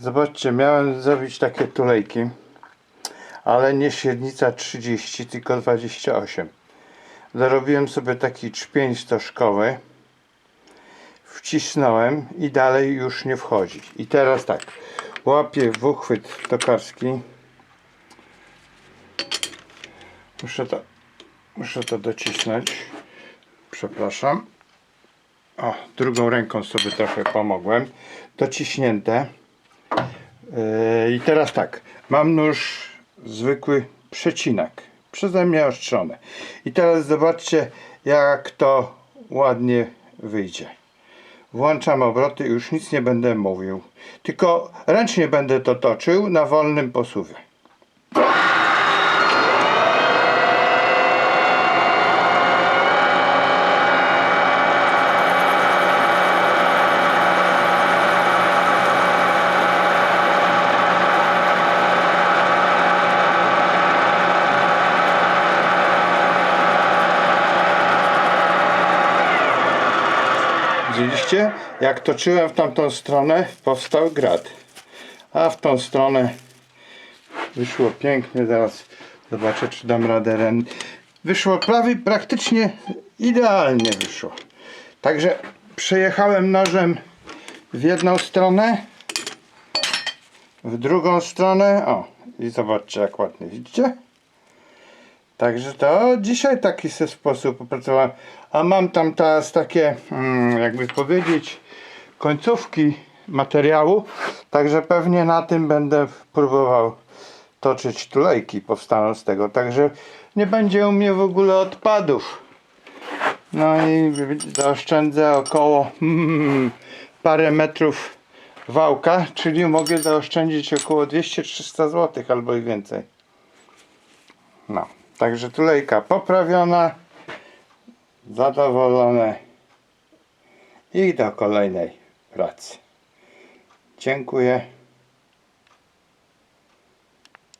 Zobaczcie, miałem zrobić takie tulejki, ale nie średnica 30, tylko 28. Zarobiłem sobie taki czpień stożkowy, wcisnąłem i dalej już nie wchodzi. I teraz tak, łapię w uchwyt tokarski. Muszę to, muszę to docisnąć. Przepraszam. O, drugą ręką sobie trochę pomogłem. Dociśnięte. Yy, I teraz tak, mam nóż zwykły przecinak, przeze mnie ostrzony. I teraz zobaczcie, jak to ładnie wyjdzie. Włączam obroty, już nic nie będę mówił. Tylko ręcznie będę to toczył na wolnym posuwie. Widzieliście? Jak toczyłem w tamtą stronę, powstał grad. A w tą stronę wyszło pięknie. Zaraz zobaczę, czy dam radę. ren- Wyszło prawie, praktycznie idealnie wyszło. Także przejechałem nożem w jedną stronę, w drugą stronę. O, i zobaczcie, jak ładnie widzicie. Także to dzisiaj taki se sposób opracowałem. A mam tam teraz takie, mm, jakby powiedzieć, końcówki materiału. Także pewnie na tym będę próbował toczyć tulejki powstaną z tego. Także nie będzie u mnie w ogóle odpadów. No i zaoszczędzę około mm, parę metrów wałka, czyli mogę zaoszczędzić około 200-300 zł albo i więcej. No, także tulejka poprawiona, zadowolone i do kolejnej pracy. Dziękuję.